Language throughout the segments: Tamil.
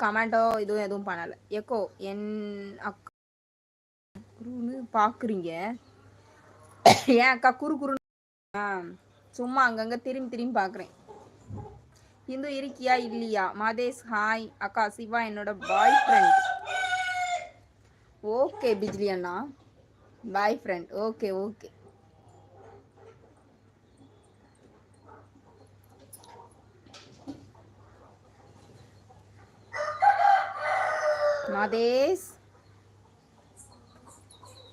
கமெண்டோ இதுவும் எதுவும் பண்ணலை. எக்கோ என் அக்கா பார்க்குறீங்க ஏன் அக்கா குறு குறுன்னு சும்மா அங்கங்கே திரும்பி திரும்பி பார்க்குறேன் இந்து இருக்கியா இல்லையா? மதேஷ் ஹாய் அக்கா சிவா என்னோட பாய் ஃப்ரெண்ட் ஓகே பிஜ்லி அண்ணா. Boy friend okay okay Madhesh.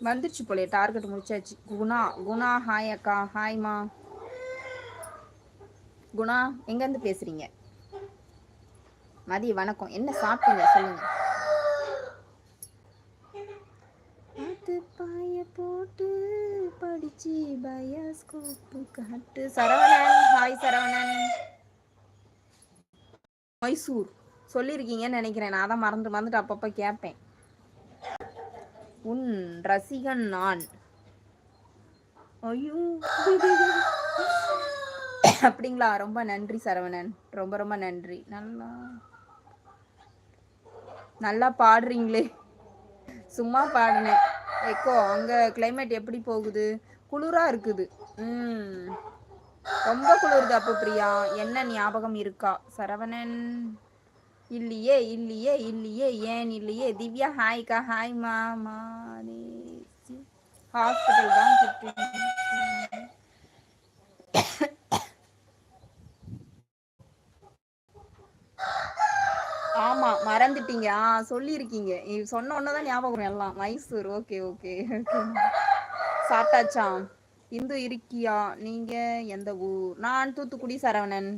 வந்துருச்சு போலே டார்கெட் முடிச்சாச்சு. குணா குணா ஹாய் அக்கா ஹாய்மா குணா எங்கேருந்து பேசுறீங்க? மதிய வணக்கம். என்ன சாப்பிட்டீங்க? சொல்லுங்க. பாய போட்டு படிச்சு பயாஸ்கோப்பு காட்டு. சரவணன் ஹாய் சரவணன். மைசூர். சொல்லியிருக்கீங்கன்னு நினைக்கிறேன். நான் தான் மறந்து மறந்துட்டு அப்பப்போ கேட்பேன். உன் ரசிகன் நான். ஐயோ. அப்படிங்களா? ரொம்ப நன்றி சரவணன். ரொம்ப ரொம்ப நன்றி. நல்லா. நல்லா பாடுறீங்களே. சும்மா பாடினேன். எக்கோ அங்கே கிளைமேட் எப்படி போகுது? குளிராக இருக்குது. ம். ரொம்ப குளிருது அப்போ பிரியா. என்ன ஞாபகம் இருக்கா? சரவணன். இல்லையே இல்லையே இல்லையே ஏன் இல்லையே? திவ்யா ஹாய்க்கா ஹாய் மாமா ஹாஸ்பிட்டல் தான் ஆமா மறந்துட்டீங்க. ஆ சொல்லியிருக்கீங்க. சொன்ன உடனே தான் ஞாபகம் எல்லாம். Mysore okay okay. சாப்பிட்டாச்சா? இந்து இருக்கியா? நீங்க எந்த ஊர்? நான் தூத்துக்குடி சரவணன்.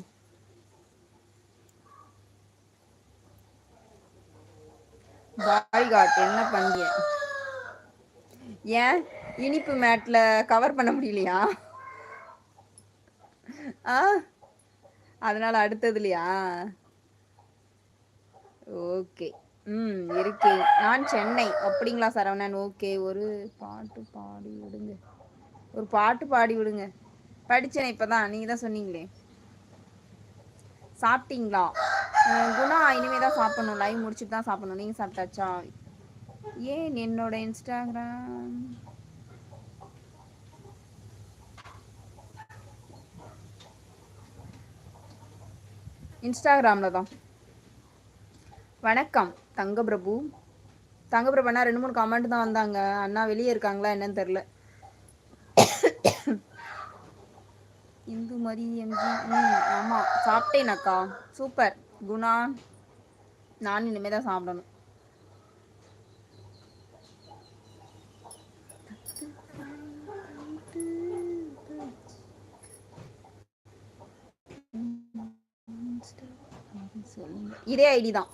பாய் காட் என்ன பண்ணிய ஏன்? இனிப்பு மேட்ல கவர் பண்ண முடியலையா? ஆ? அதனால அடுத்ததுலையா ஓகே. ம் இருக்கே. நான் சென்னை. அப்படிங்களா சரவணன்? ஓகே. ஒரு பாட்டு பாடி விடுங்க. ஒரு பாட்டு பாடி விடுங்க. படித்தேன் இப்போ தான் நீங்கள் தான் சொன்னீங்களே. சாப்பிட்டீங்களா? குணா இனிமே தான் சாப்பிடணும். லைவ் முடிச்சுட்டு தான் சாப்பிடணும். நீங்கள் சாப்பிட்டாச்சா? ஏன் என்னோட இன்ஸ்டாகிராம் இன்ஸ்டாகிராமில் தான். வணக்கம் தங்க பிரபு தங்க பிரபு அண்ணா ரெண்டு மூணு கமெண்ட் தான் வந்தாங்க. அண்ணா வெளியே இருக்காங்களா என்னன்னு தெரில இந்து எம்ஜி ம் ஆமாம் சாப்பிட்டேன் அக்கா. சூப்பர். குணா நான் இனிமேல் தான் சாப்பிடணும். இதே ஐடி தான்.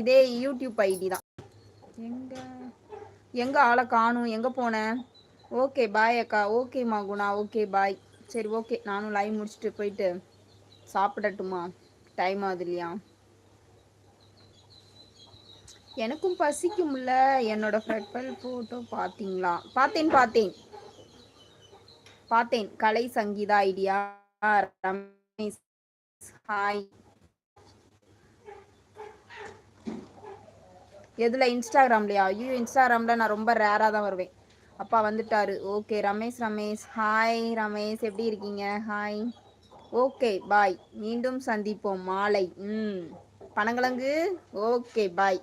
இதே யூடியூப் ஐடி தான். எங்க? எங்க ஆளை காணும்? எங்க போனேன் ஓகே பாய் அக்கா. ஓகேம்மா குணா. ஓகே பாய் சரி ஓகே. நானும் லைவ் முடிச்சுட்டு போயிட்டு சாப்பிடட்டுமா? டைம் ஆகுது இல்லையா? எனக்கும் பசிக்கும்ல. என்னோட ப்ரொஃபைல் ஃபோட்டோ பார்த்தீங்களா? பார்த்தேன் பார்த்தேன். பார்த்தேன். கலை சங்கீதா ஐடியா ரமேஷ். ஹாய் எதில்? இன்ஸ்டாகிராம்லையா? ஐயோ இன்ஸ்டாகிராமில் நான் ரொம்ப ரேராக தான் வருவேன். அப்பா வந்துட்டாரு. ஓகே ரமேஷ் ரமேஷ். ஹாய் ரமேஷ். எப்படி இருக்கீங்க? Hi okay bye. மீண்டும் சந்திப்போம் மாலை. ம். பனங்கிழங்கு? Okay bye.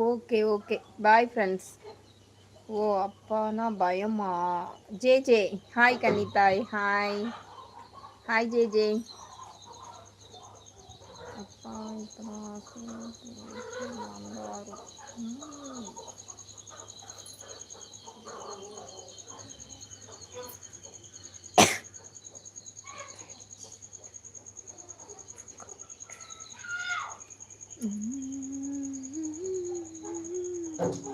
Okay okay. Bye friends. ஓ அப்பானா பயமா ஜே ஜே ஹாய் கனிதாய் ஹாய் ஹாய் ஜே ஜே அப்பா இப்போ Thank mm -hmm. you.